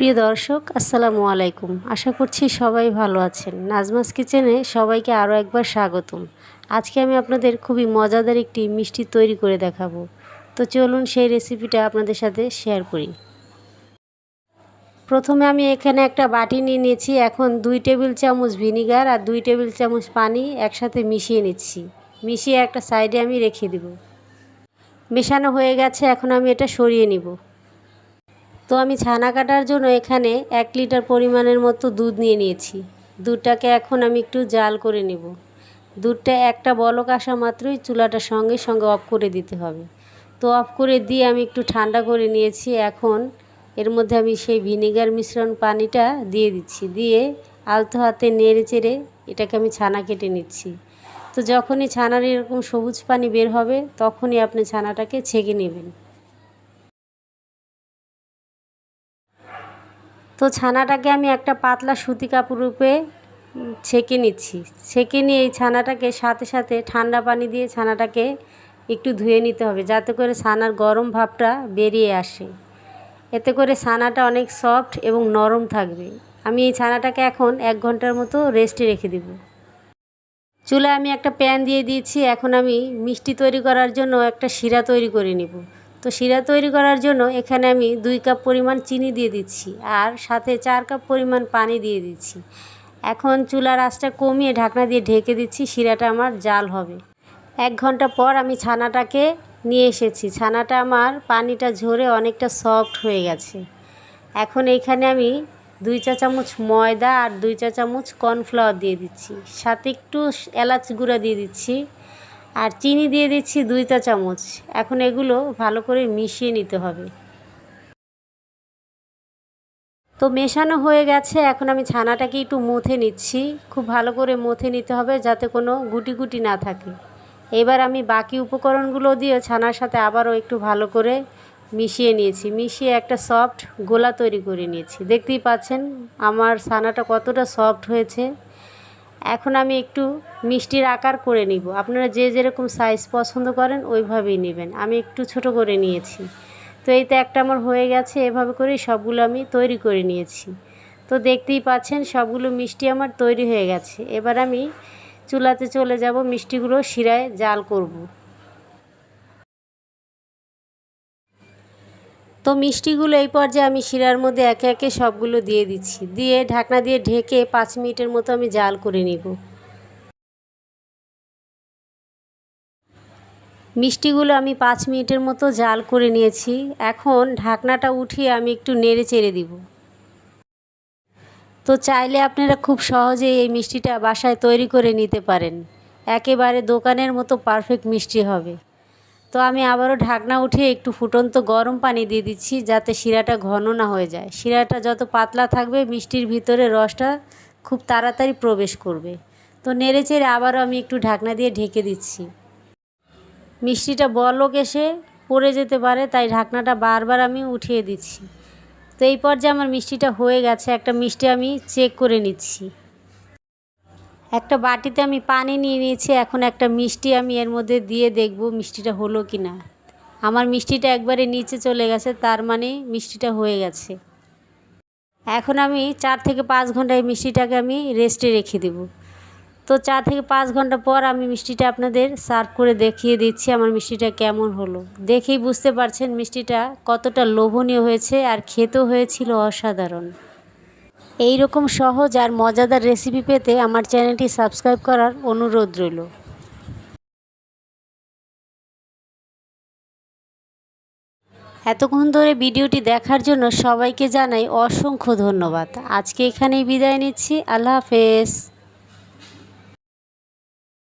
প্রিয় দর্শক, আসসালামু আলাইকুম। আশা করছি সবাই ভালো আছেন। নাজমাস কিচেনে সবাইকে আরও একবার স্বাগতম। আজকে আমি আপনাদের খুবই মজাদার একটি মিষ্টি তৈরি করে দেখাবো। তো চলুন সেই রেসিপিটা আপনাদের সাথে শেয়ার করি। প্রথমে আমি এখানে একটা বাটি নিয়ে নিয়েছি। এখন দুই টেবিল চামচ ভিনিগার আর দুই টেবিল চামচ পানি একসাথে মিশিয়ে নিচ্ছি। মিশিয়ে একটা সাইডে আমি রেখে দেব। মেশানো হয়ে গেছে, এখন আমি এটা সরিয়ে নিব। তো আমি ছানা কাটার জন্য এখানে এক লিটার পরিমাণের মতো দুধ নিয়ে নিয়েছি। দুধটাকে এখন আমি একটু জাল করে নেব। দুধটা একটা বলক আসা মাত্রই চুলাটা সঙ্গে সঙ্গে অফ করে দিতে হবে। তো অফ করে দিয়ে আমি একটু ঠান্ডা করে নিয়েছি। এখন এর মধ্যে আমি সেই ভিনেগার মিশ্রণ পানিটা দিয়ে দিচ্ছি। দিয়ে আলতো হাতে নেড়ে চেড়ে এটাকে আমি ছানা কেটে নিচ্ছি। তো যখনই ছানার এরকম সবুজ পানি বের হবে, তখনই আপনি ছানাটাকে ছেঁকে নেবেন। তো ছানাটাকে আমি একটা পাতলা সুতি কাপড় রূপে ছেঁকে নিচ্ছি। ছেঁকে নিয়ে এই ছানাটাকে সাথে সাথে ঠান্ডা পানি দিয়ে ছানাটাকে একটু ধুয়ে নিতে হবে, যাতে করে ছানার গরম ভাবটা বেরিয়ে আসে। এতে করে ছানাটা অনেক সফট এবং নরম থাকবে। আমি এই ছানাটাকে এখন এক ঘণ্টার মতো রেস্টে রেখে দেব। চুলায় আমি একটা প্যান দিয়ে দিয়েছি। এখন আমি মিষ্টি তৈরি করার জন্য একটা শিরা তৈরি করে নেব। তো শিরা তৈরি করার জন্য এখানে আমি দুই কাপ পরিমাণ চিনি দিয়ে দিচ্ছি আর সাথে চার কাপ পরিমাণ পানি দিয়ে দিচ্ছি। এখন চুলার আঁচটা কমিয়ে ঢাকনা দিয়ে ঢেকে দিচ্ছি, শিরাটা আমার জাল হবে। এক ঘণ্টা পর আমি ছানাটাকে নিয়ে এসেছি। ছানাটা আমার পানিটা ঝরে অনেকটা সফট হয়ে গেছে। এখন এইখানে আমি দুই চা চামচ ময়দা আর দুই চা চামচ কর্নফ্লাওয়ার দিয়ে দিচ্ছি। সাথে একটু এলাচ গুঁড়া দিয়ে দিচ্ছি। আর চিনি দিয়ে দিচ্ছি দুই চা চামচ। এখন এগুলো ভালো করে মিশিয়ে নিতে হবে। তো মেশানো হয়ে গেছে। এখন আমি ছানাটাকে একটু মুথে নিচ্ছি। খুব ভালো করে মুথে নিতে হবে যাতে কোনো গুটি গুটি না থাকে। এবার আমি বাকি উপকরণগুলো দিয়ে ছানার সাথে আবারও একটু ভালো করে মিশিয়ে নিয়েছি। মিশিয়ে একটা সফট গোলা তৈরি করে নিয়েছি। দেখতেই পাচ্ছেন আমার ছানাটা কতটা সফট হয়েছে। এখন আমি একটু মিষ্টির আকার করে নিব। আপনারা যে যেরকম সাইজ পছন্দ করেন, ওইভাবেই নেবেন। আমি একটু ছোট করে নিয়েছি। তো এই তো একটা আমার হয়ে গেছে, এভাবে করেই সবগুলো আমি তৈরি করে নিয়েছি। তো দেখতেই পাচ্ছেন, সবগুলো মিষ্টি আমার তৈরি হয়ে গেছে। এবার আমি চুলাতে চলে যাব, মিষ্টিগুলো শিরায় জাল করব। তো মিষ্টিগুলো এই পর্যায়ে আমি শিরার মধ্যে একে একে সবগুলো দিয়ে দিচ্ছি। দিয়ে ঢাকনা দিয়ে ঢেকে পাঁচ মিনিটের মতো আমি জাল করে নিব। মিষ্টিগুলো আমি পাঁচ মিনিটের মতো জাল করে নিয়েছি। এখন ঢাকনাটা উঠিয়ে আমি একটু নেড়ে চেড়ে দিব। তো চাইলে আপনারা খুব সহজেই এই মিষ্টিটা বাসায় তৈরি করে নিতে পারেন। একেবারে দোকানের মতো পারফেক্ট মিষ্টি হবে। তো আমি আবারও ঢাকনা উঠিয়ে একটু ফুটন্ত গরম পানি দিয়ে দিচ্ছি যাতে শিরাটা ঘন না হয়ে যায়। শিরাটা যত পাতলা থাকবে, মিষ্টির ভিতরে রসটা খুব তাড়াতাড়ি প্রবেশ করবে। তো নেড়ে চেড়ে আবারও আমি একটু ঢাকনা দিয়ে ঢেকে দিচ্ছি। মিষ্টিটা বলক এসে পড়ে যেতে পারে, তাই ঢাকনাটা বারবার আমি উঠিয়ে দিচ্ছি। তো এই পর্যায়ে আমার মিষ্টিটা হয়ে গেছে। একটা মিষ্টি আমি চেক করে নিচ্ছি। একটা বাটিতে আমি পানি নিয়ে নিয়েছি, এখন একটা মিষ্টি আমি এর মধ্যে দিয়ে দেখব মিষ্টিটা হলো কি না আমার মিষ্টিটা একবারে নিচে চলে গেছে, তার মানে মিষ্টিটা হয়ে গেছে। এখন আমি চার থেকে পাঁচ ঘণ্টা এই মিষ্টিটাকে আমি রেস্টে রেখে দেবো। তো চার থেকে পাঁচ ঘণ্টা পর আমি মিষ্টিটা আপনাদের সার্ভ করে দেখিয়ে দিচ্ছি আমার মিষ্টিটা কেমন হলো। দেখেই বুঝতে পারছেন মিষ্টিটা কতটা লোভনীয় হয়েছে আর খেতেও হয়েছিল অসাধারণ। এই রকম সহজ আর মজাদার রেসিপি পেতে আমার চ্যানেলটি সাবস্ক্রাইব করার অনুরোধ রইল। এতক্ষণ ধরে ভিডিওটি দেখার জন্য সবাইকে জানাই অসংখ্য ধন্যবাদ। আজকে এখানেই বিদায় নিচ্ছি। আল্লাহ হাফেজ।